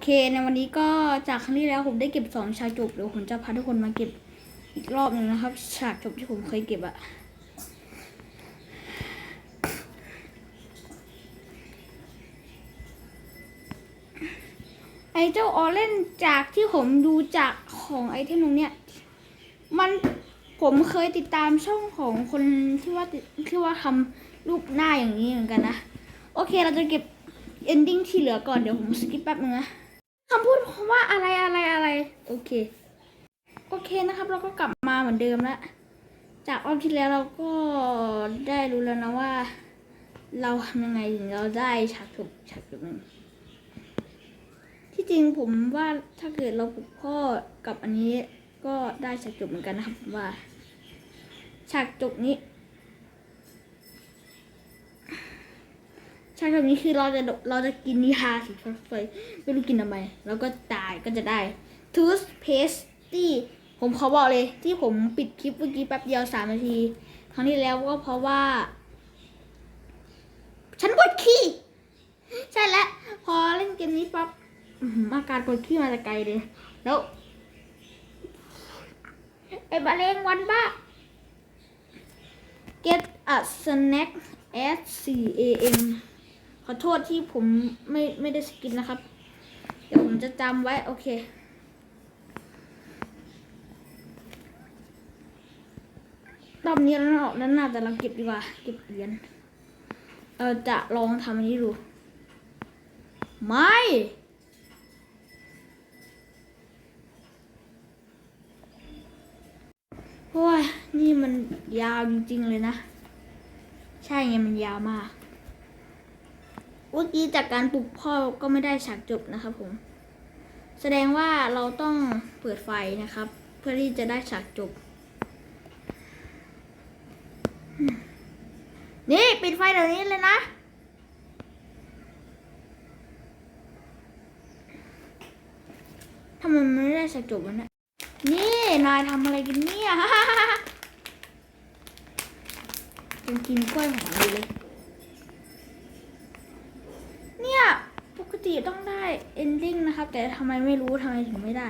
เคในวันนี้ก็จากครั้งที่แล้วผมได้เก็บสองฉากจบเดี๋ยวผมจะพาทุกคนมาเก็บอีกรอบหนึ่งนะครับฉากจบที่ผมเคยเก็บอะไอเจ้าออเล่นจากที่ผมดูจากของไอเทมตรงเนี้ยมันผมเคยติดตามช่องของคนที่ว่าที่ว่าทำรูปหน้าอย่างนี้เหมือนกันนะ โอเคเราจะเก็บ ending ที่เหลือก่อนเดี๋ยวผมสกิปแป๊บนึงนะ คำพูดว่าอะไรอะไรอะไร โอเค โอเคนะครับ เราก็กลับมาเหมือนเดิมแล้วจากรอบที่แล้วเราก็ได้รู้แล้วนะว่า เราทำยังไงถึงเราได้ฉากจบฉากจบหนึ่งที่จริงผมว่าถ้าเกิดเราปลุกพ่อกับอันนี้ก็ได้ฉากจบเหมือนกันนะครับผมว่า ฉากจบนี้ ฉากจบนี้คือเราจะเราจะกินนิทาสีฟ้าๆไม่รู้กินทำไมแล้วก็ตายก็จะได้ toothpaste ผมขอบอกเลยที่ผมปิดคลิปเมื่อกี้แป๊บเดียวสามนาทีครั้งที่แล้วก็เพราะว่า ฉันปวดขี้ ใช่แล้วพอเล่นเกมนี้ปั๊บอื้อหืออาการปวดขี้มาแต่ไกลเลย แล้วไอ้บะเลงวันบ้า get a snack at 4 a.m. ขอโทษที่ผมไม่ไม่ได้สกินนะครับ เดี๋ยวผมจะจำไว้ โอเครอบนี้แล้วนั่นน่าจะเราเก็บดีกว่า เก็บเหรียญเราจะลองทำอันนี้ดู ไม่ โอ้ย นี่มันยาวจริงๆเลยนะ ใช่ไงมันยาวมาก เมื่อกี้จากการปลุกพ่อก็ไม่ได้ฉากจบนะครับผม แสดงว่าเราต้องเปิดไฟนะครับ เพื่อที่จะได้ฉากจบ นี่ปิดไฟเดี๋ยวนี้เลยนะทำไมมันไม่ได้ฉากจบวะเนี่ยนี่นายทำอะไรกันเนี่ยยังกินกล้วยหอมอยู่เลย เนี่ยปกติต้องได้ ending นะครับ แต่ทำไมไม่รู้ทำไมถึงไม่ได้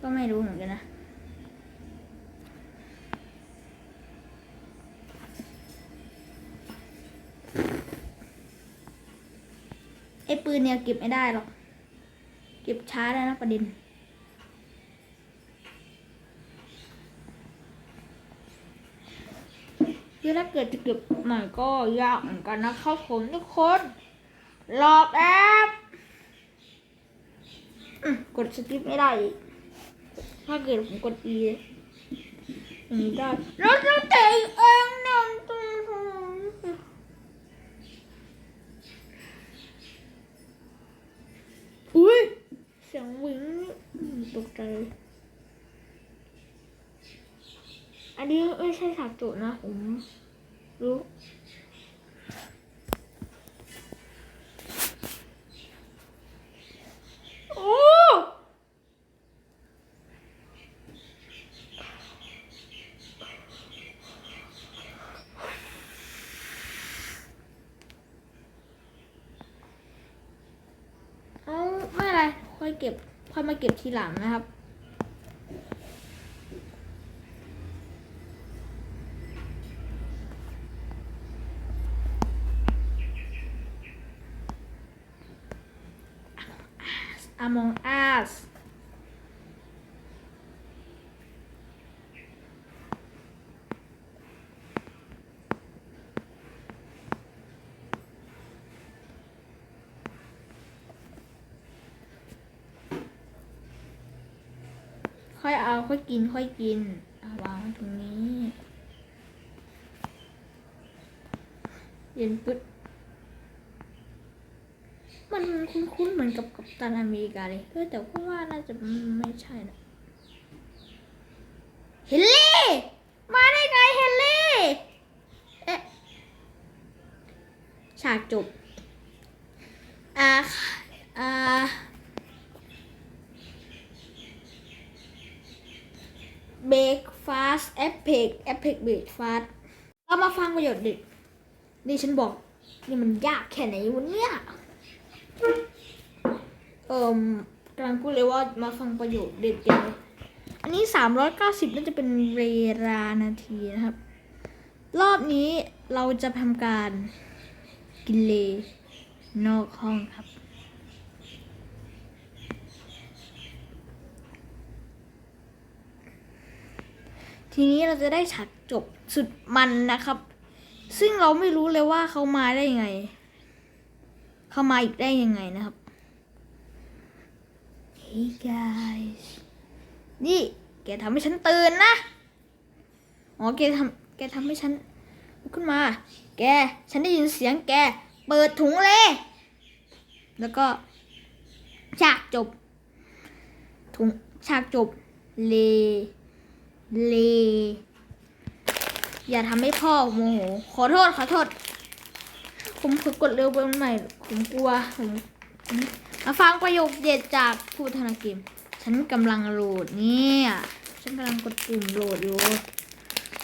ก็ไม่รู้เหมือนกันนะไอ้ปืนเนี่ยเก็บไม่ได้หรอก เก็บช้าได้นะประเด็นคือถ้าเกิดจะเก็บใหม่ก็ยากเหมือนกันนะครับผมทุกคน หลอกแอปอืมกดสกิปไม่ได้ ถ้าเกิดผมกด E อย่างนี้ได้แล้วจะเตะเองนั่นตัวอุ้ย เสียงวิงตกใจ อันนี้ไม่ใช่ฉากจบนะผมรู้ โอ้เอาไม่เป็นไร ค่อย เก็บค่อยมาเก็บทีหลังนะครับ Among Us ค่อยเอาค่อยกินค่อยกินาวางไว้ตรงนี้ เย็นปึ๊ดมันคุ้นๆเหมือนกับกัปตันอเมริกาเลยเออแต่ก็ว่าน่าจะไม่ใช่นะเฮนลี่ มาได้ไงเฮนลี่ เอ๊ะฉากจบ อ่า อ่า เบรกฟาสเอฟเฟ กเอฟเฟกเบรกฟาสเรามาฟังประโยชน์เด็กนี่ฉันบอก นี่มันยากแค่ไหนวะเนี่ยเอ่มกำลังพูดเลยว่ามาฟังประโยคเด็ดกันเลยอันนี้สามร้อยเก้าสิบน่าจะเป็นเวลานาทีนะครับ รอบนี้เราจะทำการกินเลนอกห้องครับ ทีนี้เราจะได้ฉากจบสุดมันนะครับ ซึ่งเราไม่รู้เลยว่าเขามาได้ยังไง เขามาอีกได้ยังไงนะครับ Hey guys นี่แกทำให้ฉันตื่นนะ อ๋อแกทำแกทำให้ฉันขึ้นมา แก ฉันได้ยินเสียงแก เปิดถุงเลย แล้วก็ฉากจบ ถุงฉากจบ เล เล อย่าทำให้พ่อโมโห ขอโทษ ขอโทษ ผมฝึกกดเร็วไปใหม่ ผมกลัว ผม มาฟังประโยคเด็ดจากผู้พัฒนาเกม ฉันกำลังโหลดเนี่ย ฉันกำลังกดปุ่มโหลดอยู่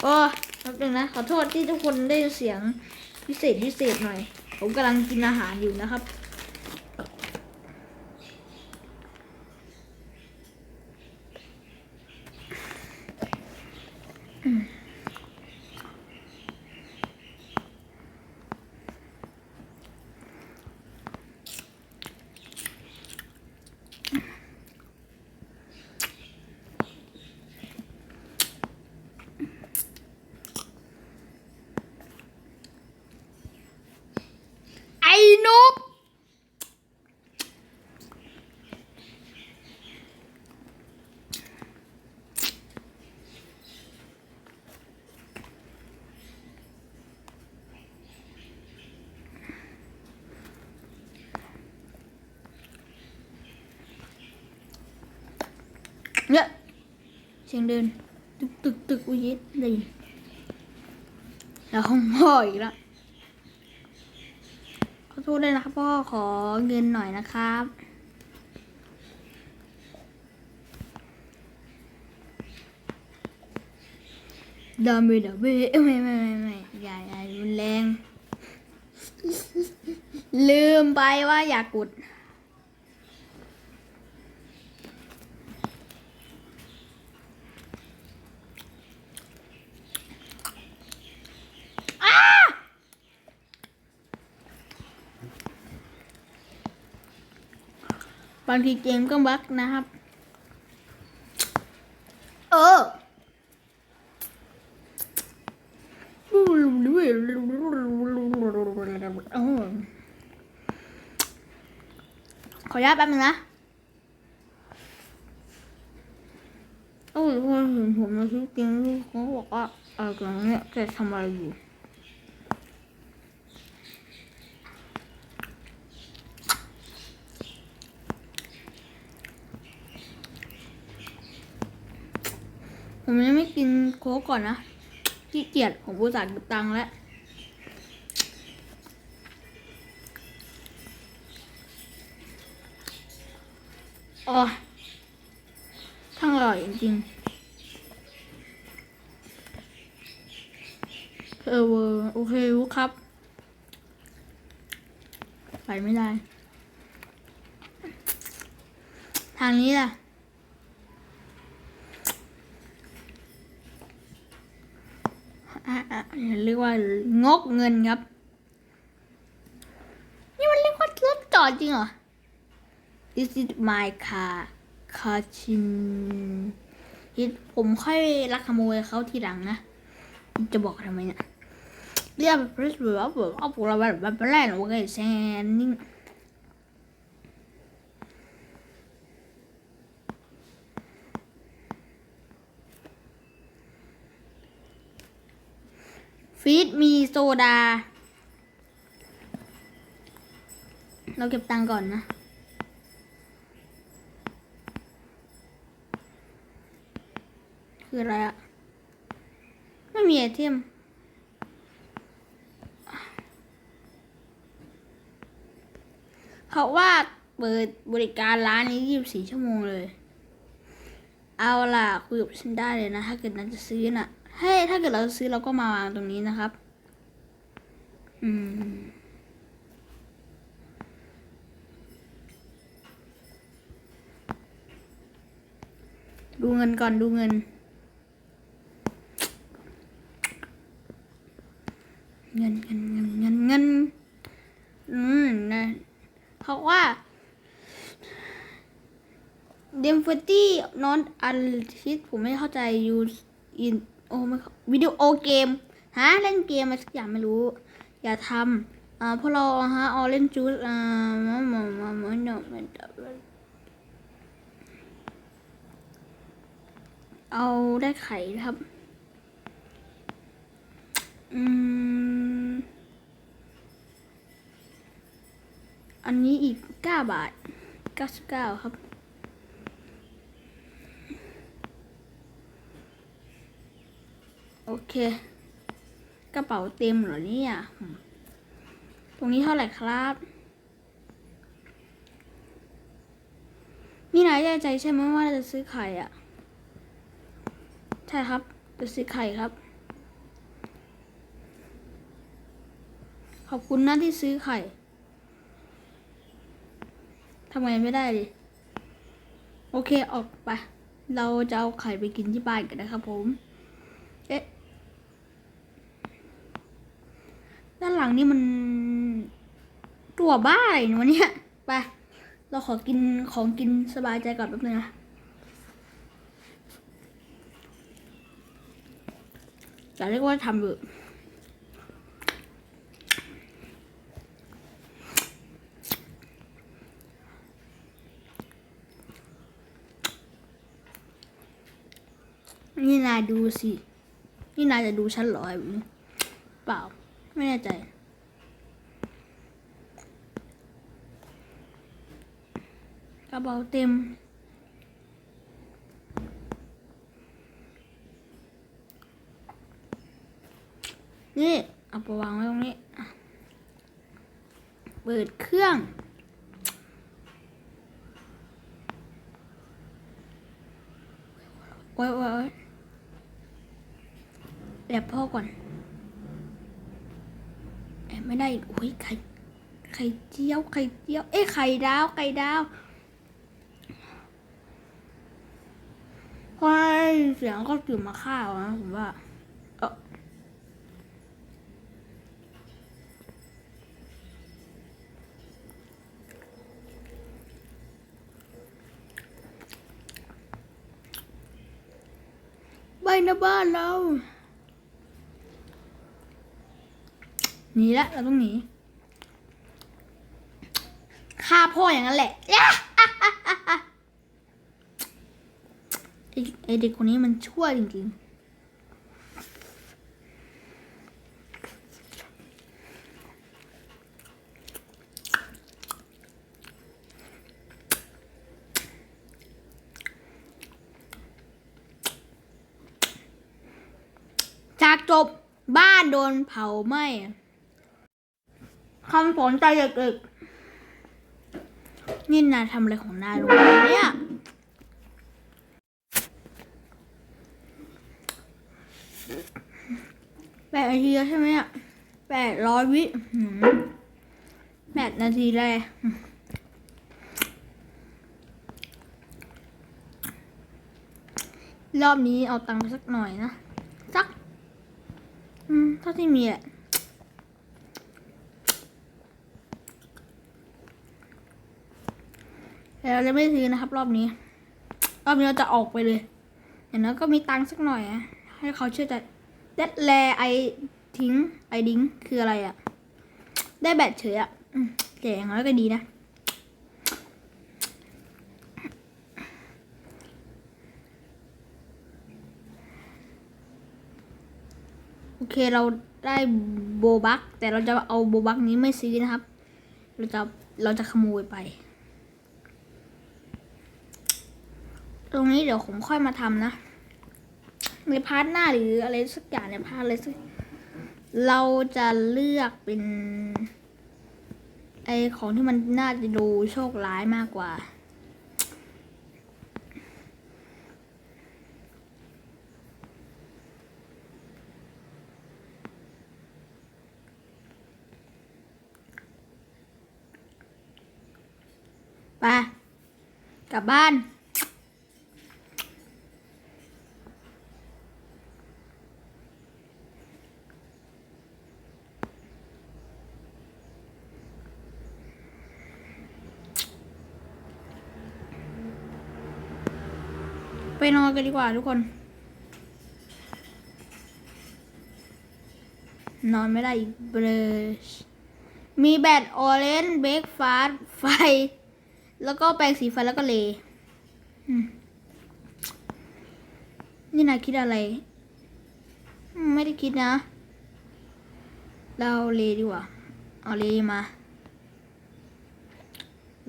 โอ้แป๊บนึงนะ ขอโทษที่ทุกคนได้เสียงพิเศษพิเศษหน่อย ผมกำลังกินอาหารอยู่นะครับ ไอ้นก เนี่ย เสียงเดิน ตึกตึกตึกอุ้ยได้ยินแล้วห้องพ่ออีกแล้วขอโทษด้วยนะครับพ่อขอเงินหน่อยนะครับดาเมดาเบไม่ไม่ไม่ไม่อย่าอย่ารุนแรง ลืมไปว่าอย่ากดางทีเกมก็บั๊กนะครับ เออขออนุญาตแป๊บนึงนะ โอ้ยพอเห็นผมในชีวิตจริงเขาบอกว่าออตรงนี้แกทำอะไรอยู่ ผมยังไม่กินโค้กก่อนนะขี้เกียจผมอุตส่าห์ตังแล้วอ๋อทั้งอร่อยจริงเออเวอร์โอเครู้ครับ ไปไม่ได้ ทางนี้ล่ะอะอะ เรียกว่างกเงินครับ นี่มันเรียกว่ารถจอดจริงเหรอ This is my car คาชินผมค่อยรักขโมยเขาทีหลังนะ จะบอกทำไมเนี่ยเรียกแบบแบบว่าแบบเอาพวกเราแบบแบบแรกโอเคแซนนิ่ง ฟีดมีโซดา เราเก็บตังก่อนนะ คืออะไรอะไม่มีไอเทมเขาว่าเปิดบริการร้านนี้ 24 ชั่วโมงเลย เอาล่ะคุยกับฉันได้เลยนะ ถ้าเกิดนั้นจะซื้อน่ะ ให้ถ้าเกิดเราซื้อเราก็มาวางตรงนี้นะครับ อืม ดูเงินก่อนดูเงิน เงินเงินเงินเงินเงินอืมนะเพราะว่า d e m p h y not a l t i s ผมไม่เข้าใจยูอิน โอไม่วิดีโอเกมฮะเล่นเกมอะไรสักอย่างไม่รู้ อย่าทำอ่าพวกเราฮะออเล่นจูดอ่ามามามามาเนามันเอาได้ไข่ครับ อืม อันนี้อีกเก้าบาทเก้าสิบเก้าครับ โอเค กระเป๋าเต็มเหรอเนี่ย ตรงนี้เท่าไหร่ครับนี่นายแน่ใจใช่ไหมว่าจะซื้อไข่อะใช่ครับ จะซื้อไข่ครับ ขอบคุณนะที่ซื้อไข่ทำไมไม่ได้ดิ โอเคออกไป เราจะเอาไข่ไปกินที่บ้านกันนะครับผม เอ๊ะ ด้านหลังนี่มันตัวบ้าอะไรวะเนี่ยไปเราขอกินของกินสบายใจก่อนแป๊บนึงนะอย่าเรียกว่าทำเลยนี่นายดูสิ นี่นายจะดูฉันเหรอไอ้วิเปล่า ไม่แน่ใจ กระเป๋าเต็ม นี่ เอาไปวางไว้ตรงนี้ เปิดเครื่องโอ้ยโอ้ยโอ้ยแอบพ่อก่อน ไม่ได้อีกโอ้ยไข่ไข่เจียวไข่เจียว เอ้ยไข่ดาวไข่ดาวเฮ้ยเสียงก็ตื่นมาข้าวนะผมว่าเออไปนะบ้านเรา หนีละเราต้องหนีฆ่าพ่ออย่างนั้นแหละไอเด็กคนนี้มันชั่วจริงๆจากจบบ้านโดนเผาไหม้ำสนใจเด็กๆนี่นายทำอะไรของนายลงไปเนี่ยแปดนาทีแล้วใช่ไหมอะแปดร้อยวิแปดนาทีเลยอืมรอบนี้เอาตังค์ไปสักหน่อยนะ สัก อืม เท่าที่มีแหละ แต่เราจะไม่ซื้อนะครับ รอบนี้ รอบนี้เราจะออกไปเลยอย่างน้อยก็มีตังค์สักหน่อยอะให้เขาเชื่อใจเดดแลไอทิ้งไอดิ้งคืออะไรอะได้แบตเฉยอะ่ะอืมแต่อย่างน้อยก็ดีนะโอเคเราได้โบบักแต่เราจะเอาโบบักนี้ไม่ซื้อนะครับ เราจะเราจะขโมยไป ต รงนี้เดี๋ยวผมค่อยมาทำนะ ในพาร์ทหน้าหรืออะไรสักอย่างในพาร์ทอะไรสักเราจะเลือกเป็น ไอของที่มันน่าจะดูโชคร้ายมากกว่าไปกลับบ้าน นอนกันดีกว่าทุกคน นอนไม่ได้อีกเบลชมีแบตออเรนจ์เบรกฟาสไฟ แล้วก็แปรงสีฟันแล้วก็เลนี่นายคิดอะไร ไม่ได้คิดนะ เราเอาเลดีกว่า เอาเลมา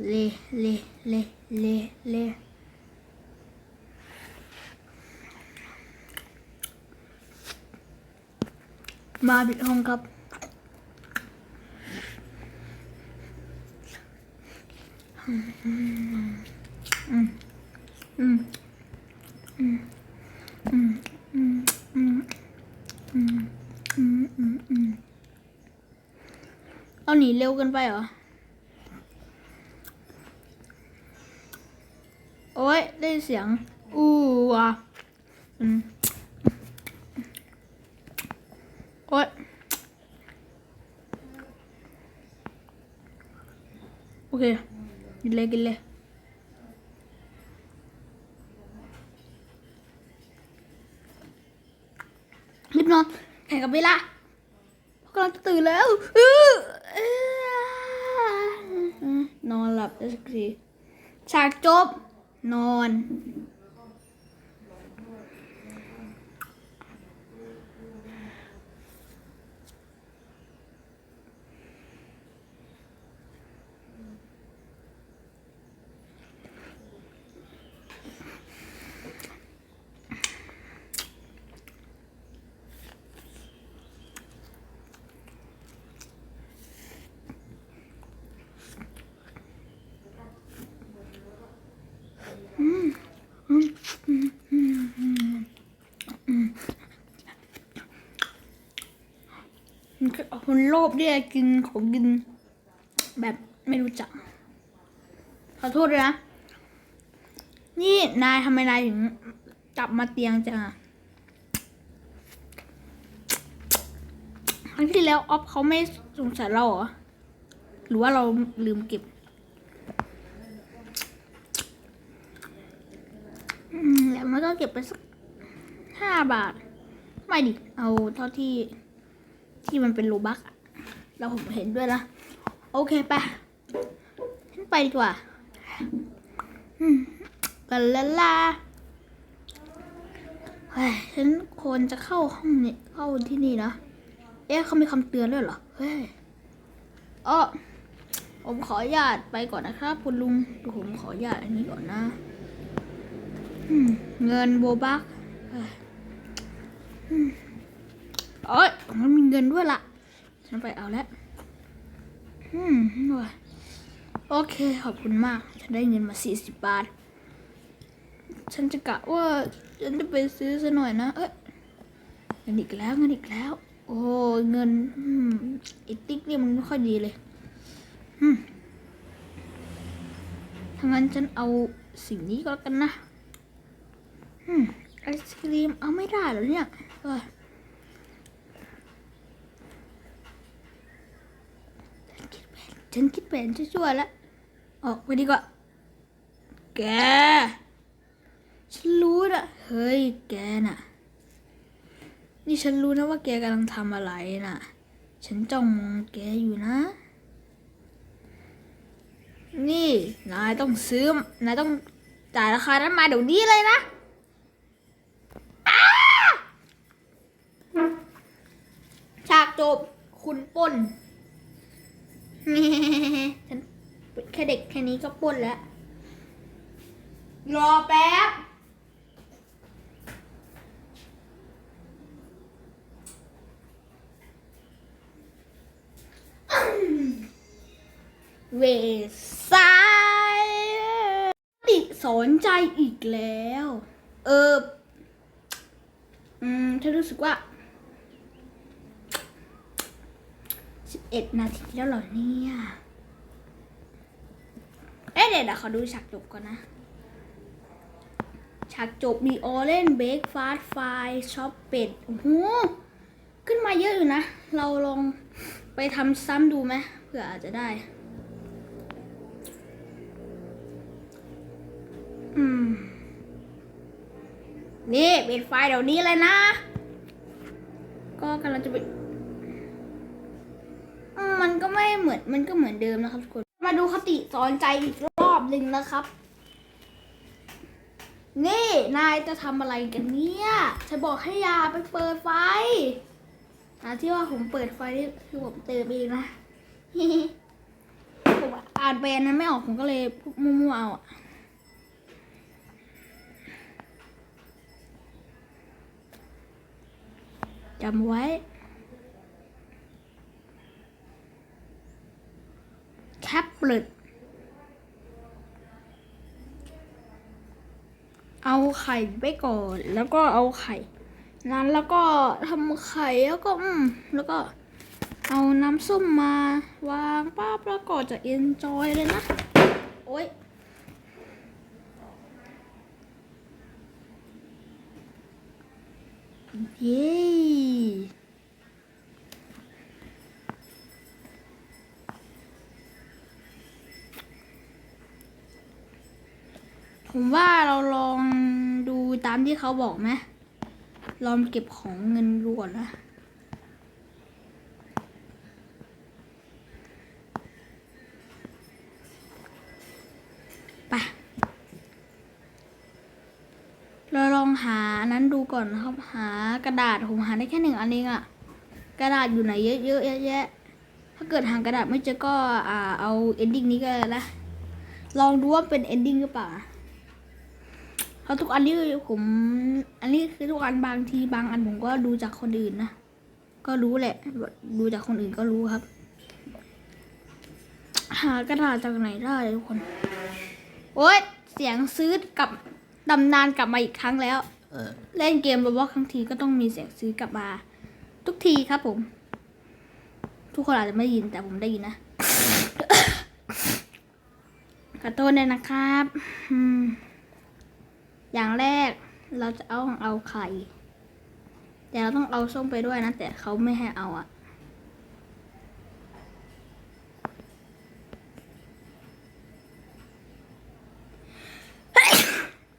เล เล เล เล เล มาปิดห้องครับ อืม อืม อืม อืม อืม อืม อืม อืม อืม อืม เอาหนีเร็วเกินไปเหรอ โอ้ยได้เสียง อู้ว่ะอืม โอ๊ยโอเคกินเลยกินเลยรีบนอนแข่งกับเวลากำลังจะตื่นแล้วนอนหลับได้สักทีฉากจบ นอน คนโลภเนี่ยกินของกิน แบบไม่รู้จัก ขอโทษด้วยนะ นี่นายทำไมนายถึงจับมาเตียงจังอะครั้งที่แล้วออฟเขาไม่สงสารเราเหรอ หรือว่าเราลืมเก็บแล้วมันก็เก็บไปสักห้าบาท ไม่ดิ เอาเท่าที่ที่มันเป็นโลบักอะ แล้วผมเห็นด้วยนะโอเคไปฉันไปดีกว่าอืมลาลาลาเฮ้ยฉันควรจะเข้าห้องนี้เข้าที่นี่นะเอ๊ะเขามีคำเตือนด้วยเหรอเฮ้ยอ๋อผมขออนุญาตไปก่อนนะครับ คุณลุงผมขออนุญาตอันนี้ก่อนนะเงินโบบักเอ้ยอืมโอ้ยมันมีเงินด้วยล่ะ ฉันไปเอาแล้วอืมว่ะโอเค ขอบคุณมาก ฉันได้เงินมาสี่สิบบาท ฉันจะกะว่า ฉันจะไปซื้อซะหน่อยนะ เอ้ยเงินอีกแล้วเงินอีกแล้ว โอ้เงินอืมไอติ๊กเนี่ยมันไม่ค่อยดีเลยอืมถ้างั้นฉันเอาสิ่งนี้ก็แล้วกันนะอืมไอศครีมเอาไม่ได้เหรอเนี่ยเออ ฉันคิดแผนชั่วๆแล้วออกไปดีกว่า แก ฉันรู้นะเฮ้ย แกน่ะ นี่ฉันรู้นะว่าแกกำลังทำอะไรน่ะ ฉันจ้องมองแกอยู่นะ นี่นายต้องซื้อนายต้องจ่ายราคานั้นมาเดี๋ยวนี้เลยนะฉากจบ คุณปล้น ฉันแค่เด็กแค่นี้ก็ปล้นแล้ว รอแป๊บ เวสายติสนใจอีกแล้ว เออ อืมฉันรู้สึกว่า สิบ เอ็ดนาทีแล้วเหรอเนี่ยเอ๊ะเดี๋ยวเดี๋ยวขอดูฉากจบก่อนนะฉากจบมีโอเลนเบรกฟาสไฟช็อปเป็ดโอ้โหขึ้นมาเยอะอยู่นะ เราลองไปทำซ้ำดูไหมเผื่ออาจจะได้ อืม นี่ปิดไฟเดี๋ยวนี้เลยนะ ก็กำลังจะไปอื มันก็ไม่เหมือนมันก็เหมือนเดิมนะครับทุกคน มาดูคติสอนใจอีกรอบหนึ่งนะครับ นี่นายจะทำอะไรกันเนี่ยจะบอกให้ยาไปเปิดไฟนะที่ว่าผมเปิดไฟนี่คือผมเติมเองนะผมอ่านแปลนั้นไม่ออกผมก็เลยพูดมั่วๆเอาอะจำไว้ แคปเปิดเอาไข่ไปก่อน แล้วก็เอาไข่ นั้นแล้วก็ทำไข่แล้วก็อืมแล้วก็ เอาน้ำส้มมาวางป้าบแล้วก็จะเอ็นจอยเลยนะ โอ๊ยเย้ผมว่าเราลองดูตามที่เขาบอกไหมลองเก็บของเงินดูก่อนนะไปเราลองหานั้นดูก่อนนะครับ หากระดาษผมหาได้แค่หนึ่งอันเองอะกระดาษอยู่ไหนเยอะๆแยะๆถ้าเกิดหากระดาษไม่เจอก็อ่าเอาเอนดิ้งนี้ก็ได้นะลองดูว่าเป็นเอนดิ้งหรือเปล่า เพราะทุกอันนี้ผม อันนี้คือทุกอันบางทีบางอันผมก็ดูจากคนอื่นนะ ก็รู้แหละ ดูจากคนอื่นก็รู้ครับ หากระดาษจากไหนได้ทุกคน โอ๊ย เสียงซื้อกับตำนานกลับมาอีกครั้งแล้วเล่นเกมโรบอทครั้งทีก็ต้องมีเสียงซื้อกลับมา ทุกทีครับผม ทุกคนอาจจะไม่ได้ยินแต่ผมได้ยินนะขอโทษเลยนะครับ อืม อย่างแรกเราจะเอาเอาไข่ แต่เราต้องเอาส้มไปด้วยนะ แต่เขาไม่ให้เอาอะ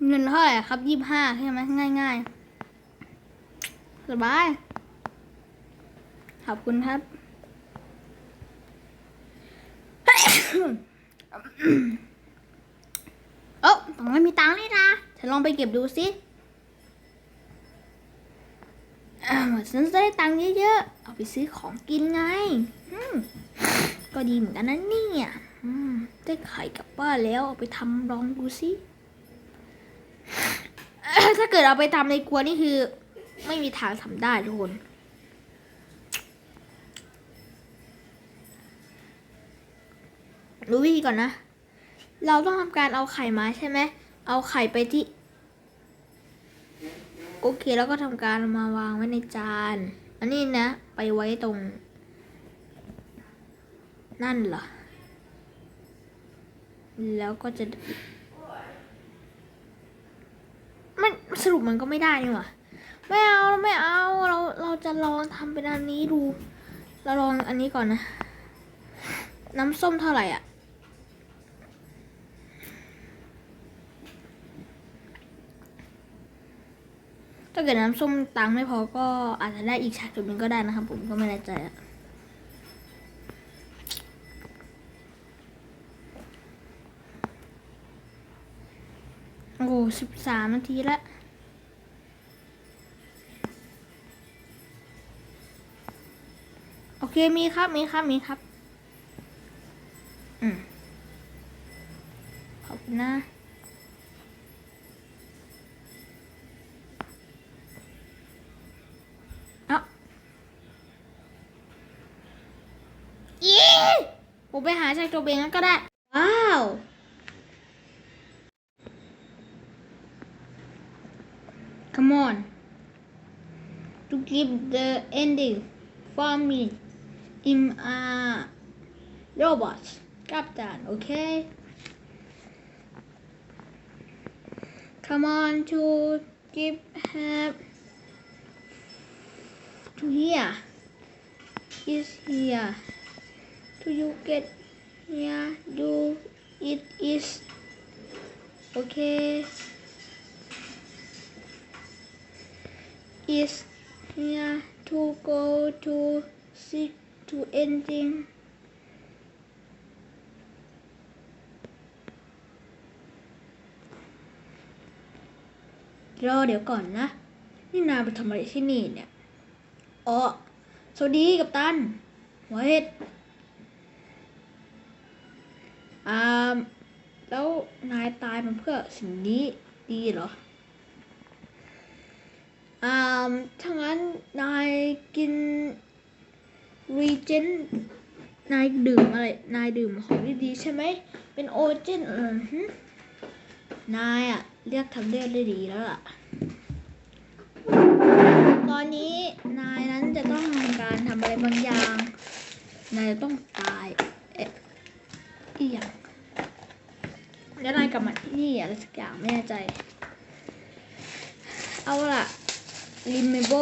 เงินเท่าไหร่ครับยี่ห้าใช่ไหมง่ายๆสบาย ขอบคุณครับ เอ้ผมไม่มีตังค์เลองไปเก็บดูสิฉันจะได้ตังค์เยอะๆ เอาไปซื้อของกินไง ก็ดีเหมือนกันนะเนี่ยได้ไข่กลับบ้านแล้วเอาไปทำลองดูสิ ถ้าเกิดเอาไปทำในครัวนี่คือ ไม่มีทางทำได้ทุกคนรู้วิธีก่อนนะ เราต้องทำการเอาไข่มาใช่ไหม เอาไข่ไปที่ โอเคแล้วก็ทำการมาวางไว้ในจาน อันนี้นะ ไปไว้ตรง นั่นเหรอ แล้วก็จะมันสรุปมันก็ไม่ได้นี่หว่าไม่เอาเราไม่เอาเราเราจะลองทำเป็นอันนี้ดู เราลองอันนี้ก่อนนะ น้ำส้มเท่าไหร่อะ ถ้าเกิดน้ำส้มตังไม่พอก็อาจจะได้อีกฉากจุดหนึ่งก็ได้นะครับ ผมก็ไม่แน่ใจอะโอ้โหสิบสามนาทีแล้วโอเคมีครับมีครับมีครับ อืมขอบคุณนะ ผมไปหาชายโจเบงกันก็ได้ ว้าว Come on. To give the ending for me. I'm a robot. Captain, okay? Come on to give help to here. Is here. Do you get here? Do it is okay. is here to go to seek to ending รอเดี๋ยวก่อนนะ นี่นาไปทำอะไรที่นี่เนี่ยอ๋อสวัสดีกับตันเวท อ่าแล้วนายตายมันเพื่อสิ่งนี้ดีเหรออ่าถ้างั้นนายกินรีเจนนายดื่มอะไร นายดื่มของดีๆใช่ไหม เป็นโอเจนเออนายอะเรียกทำเลือดได้ดีแล้วล่ะ ตอนนี้นายนั้นจะต้องทำการทำอะไรบางอย่าง นายจะต้องตาย อีกอย่างแล้วนายกลับมาที่นี่อะไรสักอย่างไม่แน่ใจ เอาล่ะริมเมโบ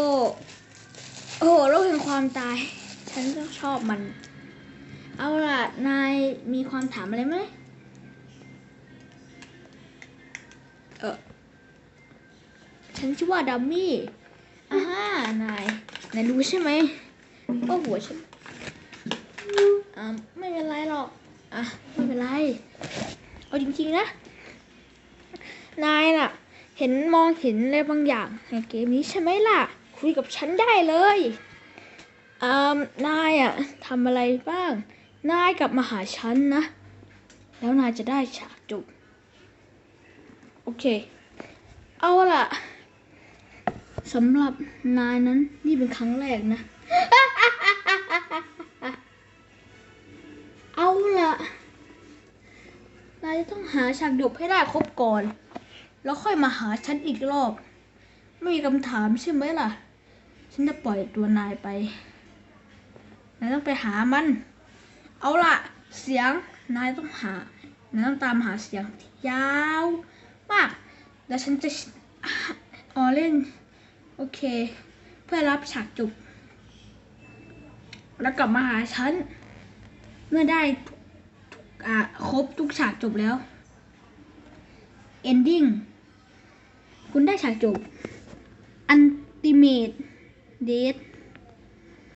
โอ้โหโลกแห่งความตาย ฉันก็ชอบมัน เอาล่ะ นายมีความถามอะไรไหมเออฉันชื่อว่าดัมมี่อ่าฮะนาย นายรู้ใช่ไหมว่าหัวฉันอ่าไม่เป็นไรหรอก อะไม่เป็นไร เอาจริงๆนะ นายน่ะ เห็นมองเห็นอะไรบางอย่างในเกมนี้ใช่ไหมล่ะ คุยกับฉันได้เลยอ่านายอะทำอะไรบ้าง นายกลับมาหาฉันนะ แล้วนายจะได้ฉากจบ โอเค เอาล่ะสำหรับนายนั้นนี่เป็นครั้งแรกนะ หาฉากจบให้ได้ครบก่อน แล้วค่อยมาหาฉันอีกรอบ ไม่มีคำถามใช่ไหมล่ะ ฉันจะปล่อยตัวนายไป นายต้องไปหามัน เอาล่ะ เสียง นายต้องหา นายต้องตามหาเสียงที่ยาวมาก แล้วฉันจะออเล่น โอเค เพื่อรับฉากจบ แล้วกลับมาหาฉัน เมื่อได้อะครบทุกฉากจบแล้ว ending คุณได้ฉากจบ ultimate date